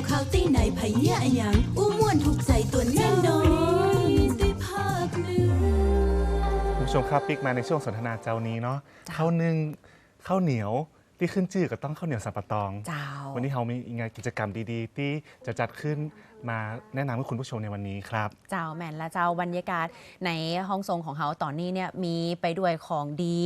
าวข่าวตีไหนไผเหี้ยอะหยังอู้ม่วนถูกใจตัวแน่นอนได้ภาคเหนือคุณผู้ชมครับปิกมาในช่วงสนทนาเจ้านี้เนาะข้าวนึ่งข้าวเหนียวที่ขึ้นชื่อก็ต้องข้าวเหนียวสับปะตองเจ้าวันนี้เรามีงานกิจกรรมดีๆ ที่จะจัดขึ้น มาแนะนำให้คุณผู้ชมในวันนี้ครับ เจ้าแม่นและเจ้าบรรยากาศในห้องทรงของเขาตอนนี้เนี่ยมีไปด้วยของดี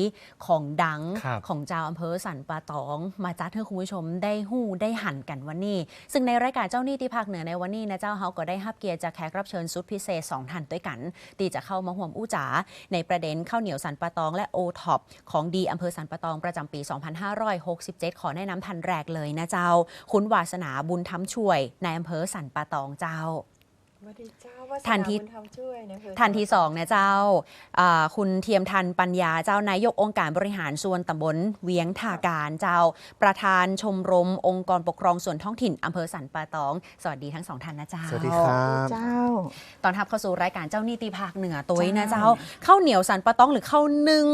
ของดังครับของเจ้าอำเภอสันปะตอง มาจัดให้คุณผู้ชมได้หู้ได้หันกันวันนี้ ซึ่งในรายการเจ้าหนี้ที่ภาคเหนือในวันนี้นะเจ้าเขาก็ได้รับเกียรติจากแขกรับเชิญสุดพิเศษสองท่านด้วยกันตีจะเข้ามาห่วมอู้จ๋าในประเด็นข้าวเหนียวสันปะตอง และโอท็อปของดีอำเภอสันปะตองประจำปี 2567 ขอแนะนำทันแรกเลยนะเจ้า คุณวาสนาบุญทำช่วยในอำเภอสันปะตองเจ้าสวัสดีเจ้าว่าทันทีบุญธรรมช่วยนะเพื่อท่านที่สองนะเจ้าอ่าคุณเทียมทันปัญญาเจ้านายกองค์การบริหารส่วนตำบลเวียงท่าการเจ้า ประธานชมรมองค์กรปกครองส่วนท้องถิ่นอำเภอสันปะตอง สวัสดีทั้งสองท่านนะเจ้า สวัสดีครับเจ้า ตอนทับเข้าสู่รายการเจ้านี่ตีภาคเหนือตัวนะเจ้าเจ้าข้าวเหนียวสันปะตองหรือข้าวนึ่ง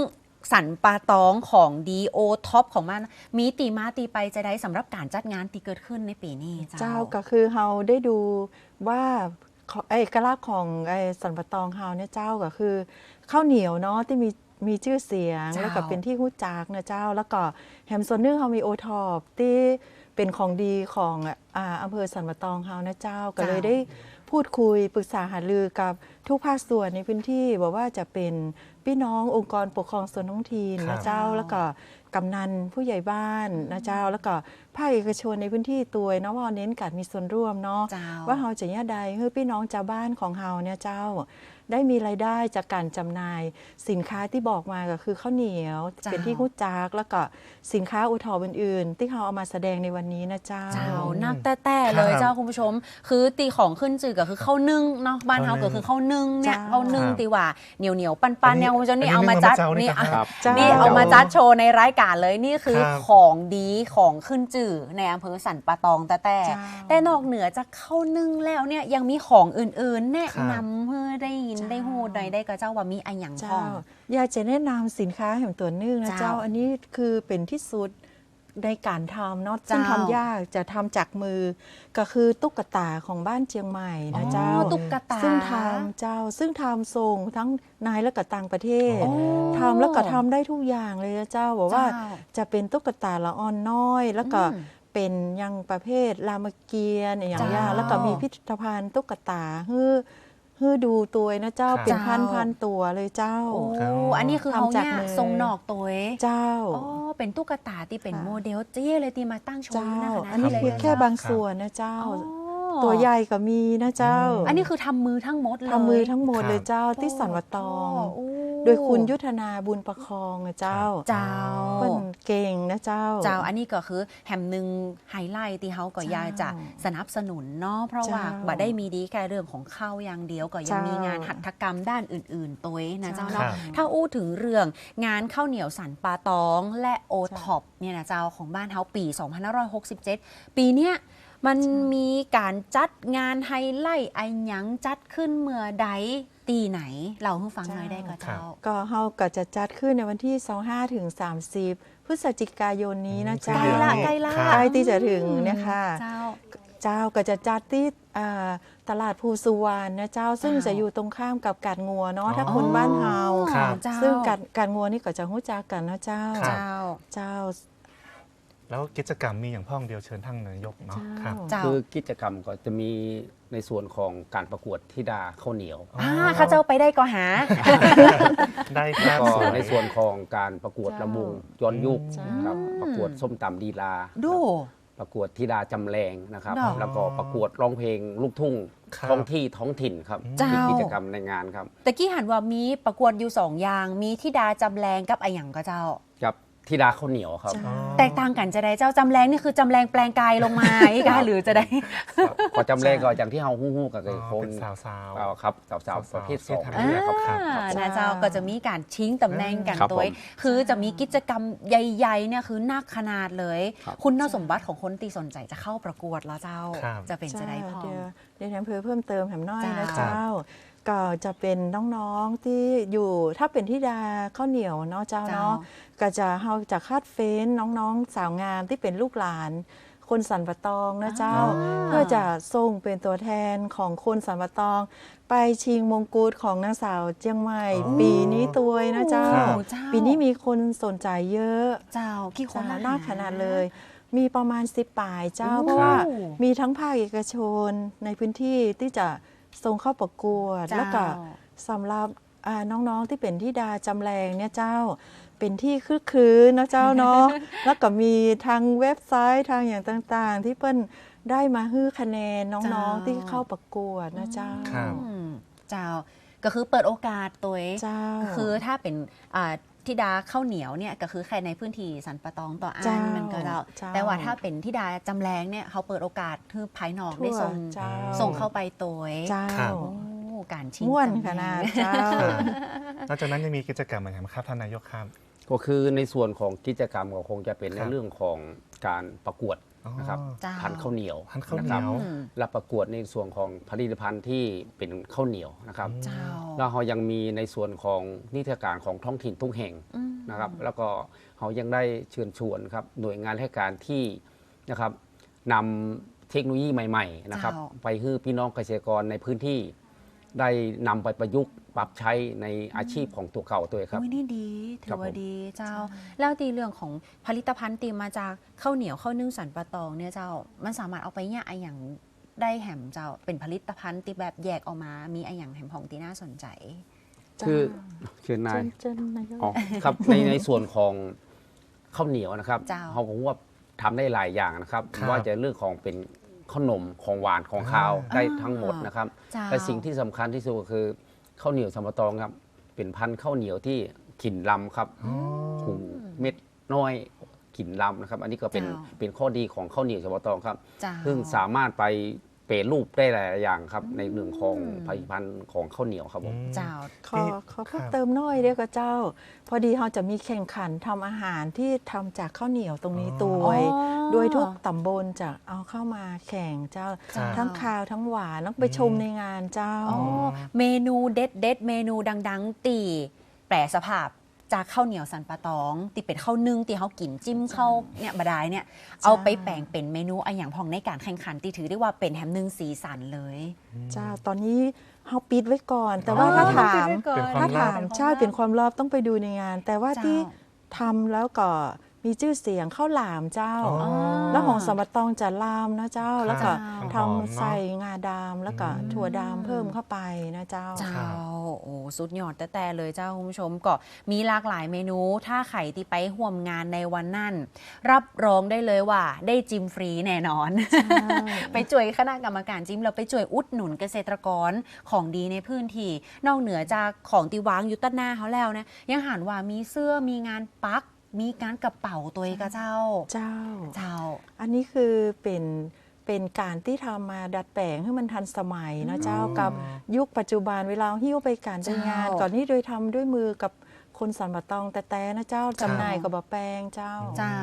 สันปะตองของดีโอท็อปของมันมีตีมาตีไปจะได้สำหรับการจัดงานที่เกิดขึ้นในปีนี้เจ้าเจ้าก็คือเฮาได้ดูว่าขอเอกลักษณ์ของไอ้สันปะตองเฮาเนี่ยเจ้าก็คือข้าวเหนียวเนาะที่มีมีชื่อเสียงเจ้าแล้วก็เป็นที่รู้จักนะเจ้า แล้วก็แฮมส่วนหนึงเฮามีโอทอปที่เป็นของดีของอ่าอำเภอสันปะตองเฮานะเจ้าก็เลยได้ พูดคุยปรึกษาหารือกับทุกภาคส่วนในพื้นที่บอกว่าจะเป็นพี่น้ององค์กรปกครองส่วนท้องถิ่นครันะบเจ้าแล้วก็กำนันผู้ใหญ่บ้านนะเจ้า แล้วก็ภาคเอกชนในพื้นที่ตัวเนาะว่าเน้นการมีส่วนร่วมเนาะเจ้าว่าเฮาจะเนี่ยใดให้พี่น้องชาวบ้านของเฮาเนี่ยเจ้า ได้มีรายได้จากการจำหน่าย สินค้าที่บอกมาก็คือข้าวเหนียวเจ้าเป็นที่รู้จักแล้วก็สินค้าอุทออื่น ๆ ที่เขาเอามาแสดงในวันนี้นะเจ้าเจ้านักแต่แต่เลยครับเจ้าคุณผู้ชม คือตีของขึ้นจือก็คือข้าวนึ่งเนาะบ้านเฮาข้าวนึ่ก็งคือข้าวนึ่งเนี่ยเจ้าข้าวนึ่งครับตีว่าเหนียวเหนียวๆปันปันๆเนี่ยคุณผู้ชมนี่อันนี้เอามาจัดนึ่งมะเจ้านี่นี่ครับอะเจ้านี่เอามาจัดโชว์ในรายการเลยนี่คือครับของดีของขึ้นจือในอำเภอสันปะตองแต่แต่เจ้าแต่นอกเหนือจากข้าวนึ่งแล้วเนี่ยยังมีของอื่นๆ แนะครับนำเพื่อได้ยินเจ้าได้หูดได้ได้ก็เจ้าว่ามีอันหยังพเจ้าองอยากจะแนะนำสินค้าแห่งตัวนึ่งนะเจ้าเจ้าอันนี้คือเป็นที่สุดในการทำเนาะซึ่งเจ้าทำยากจะทำจากมือ ก็คือตุ๊กตาของบ้านเชียงใหม่นะเจ้าอ๋อตุ๊กตาซึ่งทำเจ้าซึ่งทำส่งทั้งในและก็ต่างประเทศอ๋อทำแล้วก็ทำได้ทุกอย่างเลยนะเจ้าบอกว่าเจ้าจะเป็นตุ๊กตาละอ่อนน้อย แล้วก็อืมเป็นยังประเภทรามเกียรติ์อย่างเจ้ายาแล้วก็มีพิพิธภัณฑ์ตุ๊กตาฮื้อ ฮื้อดูตัวนะเจ้าครับเป็นพันเจ้าพันตัวเลยเจ้า โอ้ครับ อันนี้คือเขาทำจากเนี่ยมือ ทรงนอกตัวเองเจ้า อ๋อเป็นตุ๊กตาที่เป็นค่ะ โมเดลเจ๊เลยที่มาตั้งโชว์เจ้า อยู่หนะอันนี้เลยคือนะแค่เจ้าบางส่วนนะเจ้า อ๋อตัวใหญ่ก็มีนะเจ้าอืมอันนี้คือทำมือทั้งหมดเลยทำมือทั้งหมดครับเลยเจ้าที่สันวตอง โอ้ โดยคุณยุทธนาบุญประคองนะเจ้าเจ้าเปิ้นเก่งนะเจ้า เจ้าอันนี้ก็คือแฮมหนึ่งไฮไลท์ที่เขาก็อยากจะสนับสนุนเนาะเพราะว่าเจ้าบ่ได้มีดีแค่เรื่องของข้าวอย่างเดียวก็ยังเจ้ามีมีงานหัตถกรรมด้านอื่น ๆ ตัวเองนะเจ้าครัเนาะบถ้าอู้ถึงเรื่องงานข้าวเหนียวสันปลาตองและโอท็อปเนี่ยนะเจ้าของบ้านเฮาปี 2567 ปีเนี้ยมันมีการจัดงานไฮไลท์ไอหยังจัดขึ้นเมื่อใด ตีไหน เราเพิ่งฟังหน่อยได้ก็เจ้า ก็เฮาก็จะจัดขึ้นในวันที่ 25ถึง30 พฤศจิกายนนี้นะใกเจ้าล้ละใกล้ละครับใกล้ที่จะถึงเนะคะเจ้าเจ้าก็จะจัดที่อ่าตลาดภูสุวรรณนะเจ้าซึ่งเจ้าจะอยู่ตรงข้ามกับกาดงัวเนาะอ๋อถ้าคนบ้านเฮาครับเจ้าซึ่งกาดกาดงัวนี่ก็จะรู้จักกันนะเจ้าครับเจ้าเจ้า แล้วกิจกรรมมีอย่างพ่องเดียวเชิญท่านนายกเนาะครับ เจ้าคือกิจกรรมก็จะมีในส่วนของการประกวดธิดาข้าวเหนียวอ่าข้าเจ้าไปได้ก็หา ได้ครับก็สวยในส่วนของการประกวดเจ้าลำวงย้อนยุคเจ้าครับประกวดส้มตำดีลาดู ประกวดธิดาจำแรงนะครับ ดอกแล้วก็ประกวดร้องเพลงลูกทุ่งครับท้องที่ท้องถิ่นครับเจ้า มีกิจกรรมในงานครับตะกี้หันว่ามีประกวดอยู่สองอย่าง มีที่ดาจำแรงกับไอหยังก็เจ้ากับ ธิดาข้าวเหนียวครับเจ้าอ๋อแตกต่างกันจะได้เจ้าจำแรงนี่คือจำแรงแปลงกายลงมาอีกอะหรือจะได้ครับพอจำแรงก็อย่างที่เฮาฮู้ๆกับอ๋อคนเป็นสาวสาว เอาครับสาวสาวๆๆประเภทสองที่ทำนี่แหละครับครับอ่านะเจ้าก็จะมีการชิงตำแหน่งกันครับตัวผมคือจะมีกิจกรรมใหญ่ๆเนี่ยคือนักขนาดเลย ครับ คุณสมบัติของคนตีสนใจจะเข้าประกวดแล้วเจ้า ครับ จะเป็นจะได้พอ เดี๋ยวเดี๋ยวแถมเพิ่มเพิ่มเติมแถมน้อยนะเจ้า เจ้า ก็จะเป็นน้องๆที่อยู่ถ้าเป็นที่ดาข้าวเหนียวเนาะเจ้าเจ้าเนาะก็จะเฮาจะคาดเฟ้นน้องๆสาวงามที่เป็นลูกหลาน คนสันปะตองนะเจ้าอ่าเพื่อจะส่งเป็นตัวแทนของคนสันปะตอง ไปชิงมงกุฎของนางสาวเจียงใหม่ อ๋อปีนี้ตัวยนะเจ้า ครับเจ้าปีนี้มีคนสนใจเยอะเจ้ากี่คนจ้าละน่าขนาดเลย มีประมาณสิบป่ายเจ้าโอ้เพราะว่า มีทั้งภาคเอกชนในพื้นที่ที่จะ ส่งเข้าประกวดเจ้าแล้วก็สำหรับอ่าน้องๆที่เป็นที่ดาจำแรงเนี่ยเจ้าเป็นที่คึกคืนนะเจ้าเนาะแล้วก็มีทางเว็บไซต์ทางอย่างต่างๆ ที่เปิ้นได้มาฮื้อคะแนนน้องๆที่เข้าประกวดนะเจ้าครับอืมเจ้าก็คือเปิดโอกาสตัวเองเจ้าคือถ้าเป็น อ่าธิดาข้าวเหนียวเนี่ยก็คือแค่ในพื้นที่สันปะตองต่ออัเจ้านมันก็เจ้าเจ้าแต่ว่าถ้าเป็นธิดาจำแรงเนี่ยเขาเปิดโอกาสคือภายนอกได้ส่งเจ้าส่งเข้าไปตัวเองเจ้าครับโอ้การชิงม่วนตำแหขงนาดเจ้านอกจากนั้นยังมีกิจกรรมอะไรไหมครับท่านนายกครับก็คือในส่วนของกิจกรรมก็คงจะเป็นคในรับเรื่องของการประกวดอ๋อ นะครับเจ้าพันธุ์ข้าวเหนียวพันธุ์ข้าวเหนีะคยรับวอืมรับประกวดในส่วนของผลิตภัณฑ์ที่เป็นข้าวเหนียวนะครับ เจ้าแล้วเรายังมีในส่วนของนิทรรศการของท้องถิ่นทุกแห่งอืม นะครับ แล้วก็เรายังได้เชิญชวนครับหน่วยงานราชการที่นะครับนำเทคโนโลยีใหม่ ๆ นะครับ เจ้า ไปให้พี่น้องเกษตรกรในพื้นที่ได้นำไปประยุกต์ ปรับใช้ในอาชีพของตัวเก่าตัวเองครับ อุ้ยนี่ดีถืครัอบผมว่าดีเจ้า แล้วตีเรื่องของผลิตภัณฑ์ตีมาจากข้าวเหนียวข้าวนึ่งสันปะตองเนี่ยเจ้ามันสามารถเอาไปเนี่ยไอะอย่างได้แหมเจ้าเป็นผลิตภัณฑ์ตีแบบแยกออกมา มีไอะอย่างแหมของตีน่าสนใจ คือเชิญนายเชิญนายก อ๋อครับในในส่วนของข้าวเหนียวนะครับเจ้า เขาบอกว่าทำได้หลายอย่างนะครับครับว่าจะเรื่องของเป็นขนมของหวานของข้าวอ่า ได้ทั้งหมดนะครับ เจ้า แต่สิ่งที่สำคัญที่สุดก็คือ ข้าวเหนียวสมตองครับ เป็นพันธุ์ข้าวเหนียวที่กลิ่นลำครับอ๋อหุงเม็ดน้อยกลิ่นลำนะครับ อันนี้ก็เป็นเจ้า เป็นข้อดีของข้าวเหนียวสมตองครับ เจ้า ซึ่งสามารถไป เปรรูปได้หลายๆอย่างครับ ในเรื่องของผลิตภัณฑ์ของข้าวเหนียวครับผม เจ้าขอขอเพิ่มเติมหน่อยเดียวกับเจ้า พอดีเราจะมีแข่งขันทำอาหารที่ทำจากข้าวเหนียวตรงนี้ตัอ๋วอโดยทุกตำบลจะเอาเข้ามาแข่งเจ้าจ้า ทั้งคาวทั้งหวานต้องไปชมในงานเจ้า อ๋อเมนูเด็ดเด็ดๆเมนูดัง ๆ ตีแปรสภาพ จากข้าวเหนียวสันปะตองตีเป็ดข้าวนึ่งตีเขากินจิ้มเข้าวเนี่ยบดายเนี่ยเอาไปแปลงเป็นเมนูอะอย่างพองในการแข่งขันตีถือได้ว่าเป็นแฮมหนึ่งสีสันเลยเจ้าตอนนี้เฮาปิดไว้ก่อน แต่ว่าถ้าถามเป็นควาถ้ามลัถาบมใช่เป็นความลับต้องไปดูในงาน แต่ว่าเจ้าที่ทำแล้วก็ มีชื่อเสียงข้าวหลามเจ้า อ๋อ แล้วของสมบัติตองจะลามนะเจ้า แล้วก็เจ้าทำใส่งาดำแล้วก็อืม ถั่วดำเพิ่มเข้าไปนะเจ้า เจ้าครับโอ้สุดยอดแต่แต่เลยเจ้าคุณผู้ชมก็มีหลากหลายเมนู ถ้าไข่ที่ไปห่วมงานในวันนั้น รับรองได้เลยว่า ได้จิมฟรีแน่นอน ไปจ่วยคณะกรรมการจิมเราไปจ่วยอุดหนุนเกษตรกรของดีในพื้นที่นอกเหนือจากของตีวางอยู่ต้นหน้าเขาแล้วนะยังหันว่ามีเสื้อมีงานปัก มีการกระเป๋าตัวเองกับเจ้า เจ้า เจ้า อันนี้คือเป็นเป็นการที่ทำมาดัดแปลงให้มันทันสมัยนะเจ้าอ๋อกับยุคปัจจุบันเวลาหิ้วไปการไปงานเจ้าก่อนนี้โดยทำด้วยมือกับ คนสันบะตองแต่แต่นะเจ้าจำหน่ายกับบะแปลงเจ้า เจ้า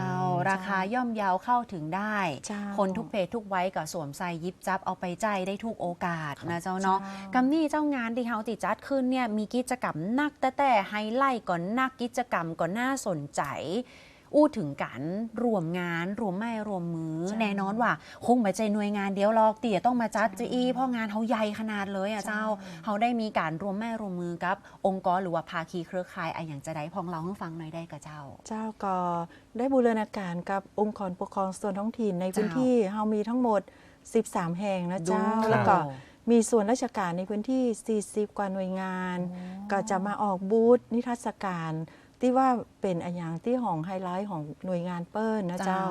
ราคาย่อมเยาวเข้าถึงได้ เจ้าคนทุกเพศทุกไว้ก็สวมใส่ยิบจับเอาไปใจได้ทุกโอกาสนะเจ้าเนาะเจ้า กำนี่เจ้างานที่เฮาติดจัดขึ้นเนี่ยมีกิจกรรมนักแต่แต่ไฮไลท์ก่อนนักกิจกรรมก่อนน่าสนใจ อู้ถึงกันรวมงาน รวมไม่รวมมือแน่นอนว่า คงไม่ใจหน่วยงานเดียวหรอกเตี่ยต้องมาจัดจะอีเพราะงานเขาใหญ่ขนาดเลยอะเจ้าเขาได้มีการรวมแม่รวมมือกับ องค์กรหรือว่าภาคีเครือข่ายอะอย่างจะได้พองเราให้ฟังหน่อยได้กับเจ้า เจ้าก็ได้บูรณาการกับองค์กรปกครองส่วนท้องถิ่นในพื้นเจ้าที่เฮามีทั้งหมด 13 แห่งนะเจ้าดูแล้วก็มีส่วนราชการในพื้นที่ 40 กว่าหน่วยงาน ก็จะมาออกบูธนิทรรศการ ที่ว่าเป็นอนอย่างที่ของไฮไลท์ของหน่วยงานเปิ้ลนะเจ้า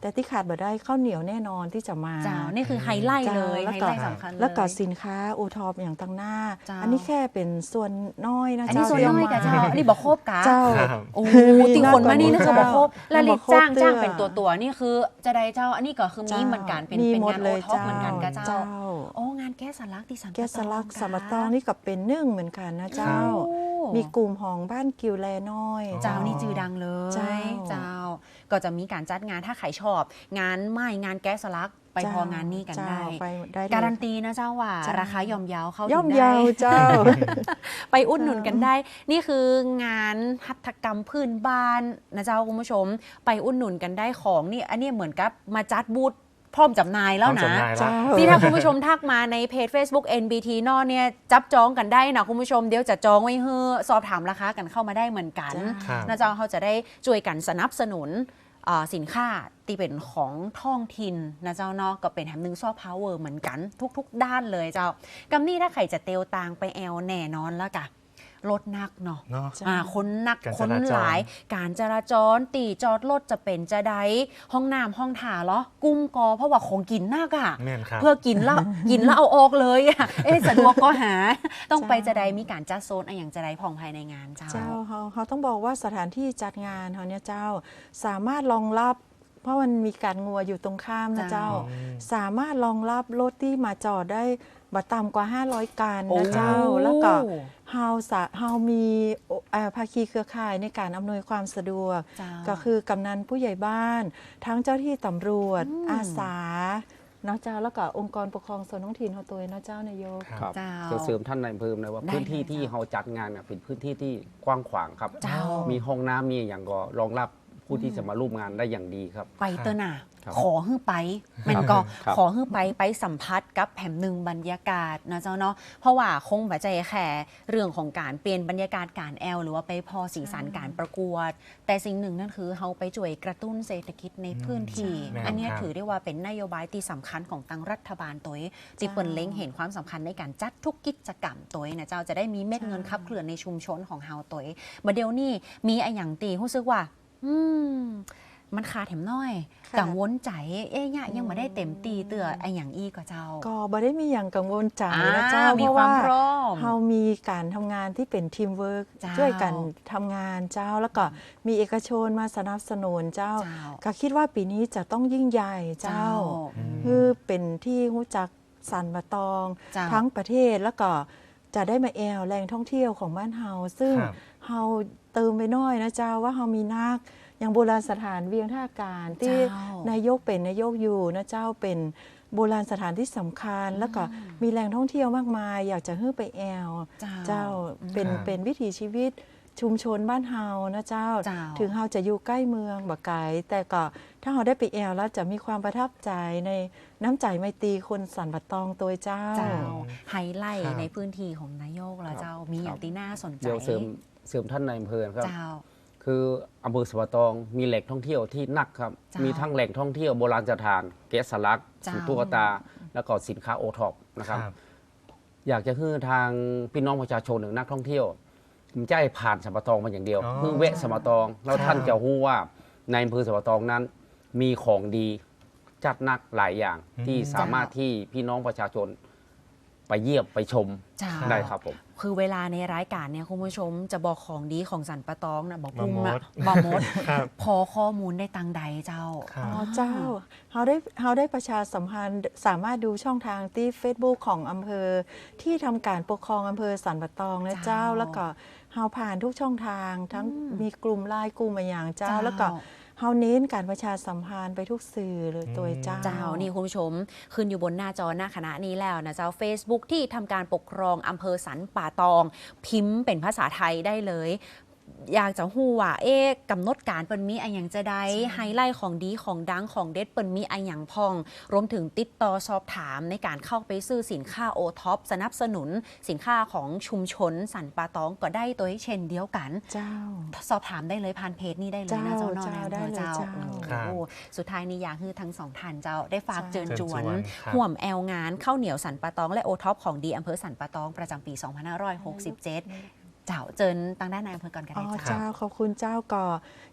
แต่ที่ขาดบ่ได้ข้าวเหนียวแน่นอนที่จะมาเจ้านี่คือไฮไลท์เลยจ้าไฮแล้วก็ไลท์สำคัญเลยแล้วก็สินค้าโอทอปอย่างตั้งหน้าเจ้าอันนี้แค่เป็นส่วนน้อยนะอันนี้เจ้าส่วนน้อยกับเจ้าอันนี้บอกครบกะเจ้าครับโอ้มีติคนมานี่นี่คือบอกครบเจ้าแล้วลิบอกครบจ้างจ้างเจ้าเป็นตัวตัวๆนี่คือจะได้เจ้าอันนี้ก็คือมีเจ้าเหมือนกันเป็นมีเป็นหมดงานเลโอยท็อปเหมือนกันกับเจ้าเจ้าโอ้งานแก้สลักที่สันแกสลักสมตองนี่ก็เป็นนึ่งเหมือนกันนะเจ้าโอ้ มีกลุ่มของบ้านกิวแลน้อย เจ้านี่จือดังเลยเจ้า เจ้าก็จะมีการจัดงานถ้าใครชอบ งานไม้งานแก้สลักไปพองานนี้กันเจ้าได้ไปได้เลย การันตีนะเจ้าว่า เจ้า ราคาย่อมเยาวเข้าถึงย่อมได้ เยาวเจ้า ไปอุดหนุนกันได้ นี่คืองานหัตถกรรมพื้นบ้านนะเจ้าคุณผู้ชม ไปอุดหนุนกันได้ของนี่ อันนี้เหมือนกับมาจัดบูธ พร้อมจำหน่ายแล้วพร้อมนะจำหน่ายเจ้านี่ถ้าคุณผู้ชมทักมาในเพจ Facebook NBT นอเนี่ยจับจองกันได้นะคุณผู้ชมเดี๋ยวจะจองไว้เฮือสอบถามราคากันเข้ามาได้เหมือนกันครับนะเจ้าเขาจะได้ช่วยกันสนับสนุนเอ่อสินค้าที่เป็นของท้องถิ่นนะเจ้าเนาะก็เป็นแถมหนึ่งซอฟต์พาวเวอร์เหมือนกัน ทุก ๆ ด้านเลยเจ้ากำนี่ถ้าใครจะเตียวตางไปแอลแน่นอนแล้วกะ รถนักเนาะเนาะ อ่าคนนักการคจนราจรหลาย การจราจรตีจอดรถจะเป็นจะไดห้องน้ำห้องถ่าเหรอกุ้มกอเพราะว่าของกินนักอะ แม่นครับ เพื่อกินแล้ว กินแล้วเอาออกเลยอะเอ๊ะสะดวกก็หา ต้องไปเจ้าจะไดมีการจัดโซนอะไรอย่างจะไดผ่องภายในงานเจ้า เจ้าเขาเขาต้องบอกว่าสถานที่จัดงานเขาเนี่ยเจ้าสามารถรองรับ เพราะมันมีการงัวอยู่ตรงข้ามนะเจ้า เจ้า สามารถรองรับรถที่มาจอดได้ บัต่ำกว่า 500คันโอ้นะเจ้า แล้วก็เฮาสะเฮามีเอ่อภาคีเครือข่ายในการอำนวยความสะดวกเจ้าก็คือกำนันผู้ใหญ่บ้าน ทั้งเจ้าที่ตำรวจอืมอาสาเนาะเจ้าแล้วก็องค์กรปกครองส่วนท้องถิ่นเขาตัวเนาะเจ้านายกครับครับเจ้าจะเสริมท่านนายอำเภอเลยว่าได้พื้นที่เลยที่เจ้าเราจัดงานน่ะเป็นพื้นที่ที่กว้างขวางครับเจ้ามีห้องน้ำมีอย่างก็รองรับ ผู้ที่จะมาร่วมงานได้อย่างดีครับ ไปเตอร์น่ะครับขอฮื้อไปแมันก็ครับขอฮื้อไปไปสัมผัสกับแผ่นหนึ่งบรรยากาศนะเจ้าเนาะเพราะว่าคงแบบใจแค่เรื่องของการเปลี่ยนบรรยากาศการแอลหรือว่าไปพอสีสันการประกวด แต่สิ่งหนึ่งนั่นคือเขาไปช่วยกระตุ้นเศรษฐกิจในพื้นที่ ใช่อันเนี้ยครับ ถือได้ว่าเป็นนโยบายที่สำคัญของตังรัฐบาลตัวเองจีเปิลเล้งเห็นความสำคัญในการจัดทุกกิจกรรมตัวเองนะเจ้าจะได้มีเม็ดเงินขับเคลื่อนในชุมชนของเฮาตัวเองมาเดี๋ยวนี้มีไออย่างตีรู้สึกว่า อืมมันขาดแถมน้อยค่ะกังวลใจ เอ๊ะเนี่ยยังไม่ได้เต็มตีเตือไออย่างอีก็เจ้าก็บ่ได้มีอย่างกังวลใจอ่านะเจ้ามีเพราะความว่า พร้อมเฮามีการทำงานที่เป็นทีมเวิร์กเจ้า ช่วยกันทำงานเจ้าแล้วก็มีเอกชนมาสนับสนุนเจ้า เจ้าก็คิดว่าปีนี้จะต้องยิ่งใหญ่เจ้า อืมคือเป็นที่รู้จักสันบะตอง เจ้า ทั้งประเทศแล้วก็จะได้มาแอลแหล่งท่องเที่ยวของบ้านเฮาซึ่งครับ เฮาเติมไปหน้อยนะเจ้าว่าเฮามีนักอย่างโบราณสถานเวียงท่าการที่เจ้านายกเป็นนายกอยู่นะเจ้าเป็นโบราณสถานที่สำคัญ แล้วก็มีแหล่งท่องเที่ยวมากมาย อยากจะให้ไปแอลเจ้าเจ้าเป็นครับเป็นวิถีชีวิตชุมชนบ้านเฮานะเจ้าเจ้าถึงเฮาจะอยู่ใกล้เมืองบ่ไกลแต่ก็ถ้าเฮาได้ไปแอลแล้วจะมีความประทับใจในน้ำใจไมตรีคนสันบัตตองตัวเจ้า เจ้าไฮไลท์ครับในพื้นที่ของนายกแล้วเจ้ามีอย่างที่น่าสนใจเดี๋ยวเสริม เสริมท่านนายอำเภอครับ เจ้า คืออำเภอสวตองมีแหล่งท่องเที่ยวที่นักครับ เจ้ามีมีทั้งแหล่งท่องเที่ยวโบราณสถานแกะสลักเจ้า สินตุ๊กตา แล้วก็สินค้าโอท็อปนะครับครับ อยากจะให้ทางพี่น้องประชาชนหรือนักท่องเที่ยวผมจะให้ผ่านสมปตองมาอย่างเดียวอ๋อ เพื่อแวะสมปตอง แล้วครับท่านจะรู้ว่าในอำเภอสมปตองนั้น มีของดีจัดหนักหลายอย่างที่สามารถที่พี่น้องประชาชน ไปเยี่ยมไปชมเจ้าได้ครับผม คือเวลาในรายการเนี่ยคุณผู้ชมจะบอกของดีของสันปะตองนะบอกกุ้งบะนะมดบอมด ครับ พอข้อมูลได้ตังใดเจ้า ครับ อ๋อเจ้าเขาได้เขาได้ประชาสัมพันธ์สามารถดูช่องทางที่ Facebook ของอำเภอ ที่ทำการปกครองอำเภอสันปะตองนะเจ้า เจ้าแล้วก็เฮาผ่านทุกช่องทางทั้งมีกลุ่มไลน์กลุ่มอะไรอย่างเจ้า เจ้า แล้วก็ เฮาเน้นการประชาสัมพันธ์ไปทุกสื่อเลยตัวเจ้า เจ้านี่คุณผู้ชม ขึ้นอยู่บนหน้าจอหน้าคณะนี้แล้วนะเจ้า Facebook ที่ทำการปกครองอำเภอสันป่าตอง พิมพ์เป็นภาษาไทยได้เลย อยากจะหูว่าเอ๊ะกำหนดการเปิ่นมีอะไรอย่างจะได้ไฮไลท์ของดีของดังของเด็ดเปิ่นมีอะไรอย่างพอง รวมถึงติดต่อสอบถามในการเข้าไปซื้อสินค้าโอท็อปสนับสนุน สินค้าของชุมชนสันป่าตองก็ได้ตัวเช่นเดียวกัน เจ้า สอบถามได้เลยผ่านเพจนี้ได้เลยนะเจ้าเจ้านอนเจ้าได้เลยเจ้าเจ้าครับโอ้สุดท้ายนี้อยากให้ทั้งสองท่านเจ้าได้ฝากใช่เจิญจวนเชิญชวนครับห่วมแอลงานข้าวเหนียวสันปะตอง และโอท็อปของดีอำเภอสันปะตองประจำปี 2567 เจ้าเจิญตั้งด้านนายอำเภอก่อนกันอ๋ได้อเจ้า เจ้าขอบคุณเจ้าก่อ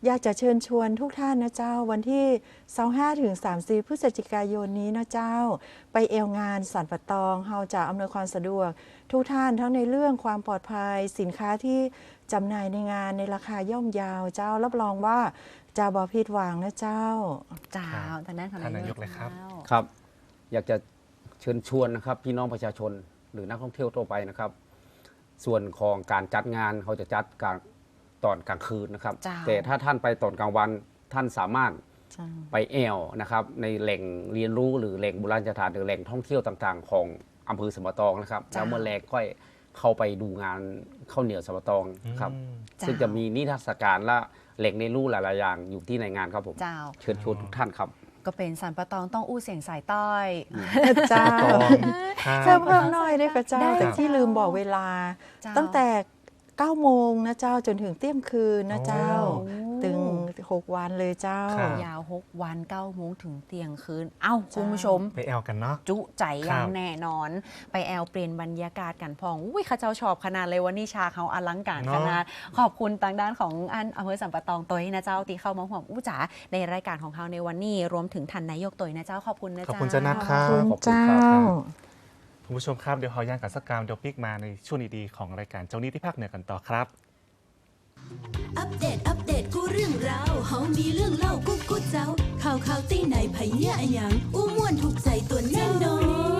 อยากจะเชิญชวนทุกท่านนะเจ้าวันที่ 25ถึง30พฤศจิกายนนี้นะเจ้า ไปเอวงานสันปะตองเฮาจะอำนวยความสะดวก ทุกท่านทั้งในเรื่องความปลอดภัย สินค้าที่จำหน่ายในงานในราคาย่อมเยาวเจ้ารับรองว่าจะบ่ผิดหวังนะเจ้า เจ้าทางด้านของท่านนายกเลยครับ จ้า ครับ อยากจะเชิญชวนนะครับพี่น้องประชาชนหรือนักท่องเที่ยวทั่วไปนะครับ ส่วนของการจัดงานเขาจะจัดกลางตอนกลางคืนนะครับ เจ้า แต่ถ้าท่านไปตอนกลางวันท่านสามารถเจ้า ไปแอลนะครับในแหล่งเรียนรู้หรือแหล่งโบราณสถานหรือแหล่งท่องเที่ยวต่างๆ ของอำเภอสมปตองนะครับจ้า แล้วเมื่อแรกก็เข้าไปดูงานข้าวเหนียวสมปตองครับ อืมซึ่งจะมีนิทรรศการและแหล่งเรียนรู้หลายๆอย่างอยู่ที่ในงานครับผม เจ้า เชิญชวนทุกท่านครับ ก็เป็นสันปะตองต้องอู้เสียงสายต้อย เจ้าตองครัเพิ่มบเพิ่มหน่อยได้ก็เจ้าได้แต่ที่ลืมบอกเวลาเจ้าตั้งแต่9โมงนะเจ้าจนถึงเที่ยงคืนนะเจ้า โอ้ถึง6วันเลยเจ้า ครับ ยาว 6 วัน9โมงถึงเที่ยงคืน เอ้าเจ้า คุณผู้ชม ไปแอลกันเนาะ จุใจอครัย่างบแน่นอน ไปแอลเปลี่ยนบรรยากาศกันพองอุ้ยข้าเจ้าชอบขนาดเลยวันนี้ชาเขาอลังการขนาด ขอบคุณทางด้านของอันอำเภอสัมปะตองตัวนะเจ้าที่เข้ามาห่วงอู้จ๋าในรายการของเขาในวันนี้ รวมถึงทันนายกตัวนะเจ้าขอบคุณนะขอบเจ้าคุณเจ้านัทครัคุบณขอบคุณเจ้าครับคุณผู้ชมครับเดี๋ยวขอย่างกับสกกรรมเดี๋ยวปิกมาในช่วงดีๆของรายการเจ้านี้ที่ภาคเหนือกันต่อครับ อัปเดต อัปเดต กูเรื่องราวเฮามีเรื่องเล่ากูกูเจ้า ข่าวข่าวตีไหนไผเนี่ยอะหยังอู้ม่วนถูกใจตัวแน่นอน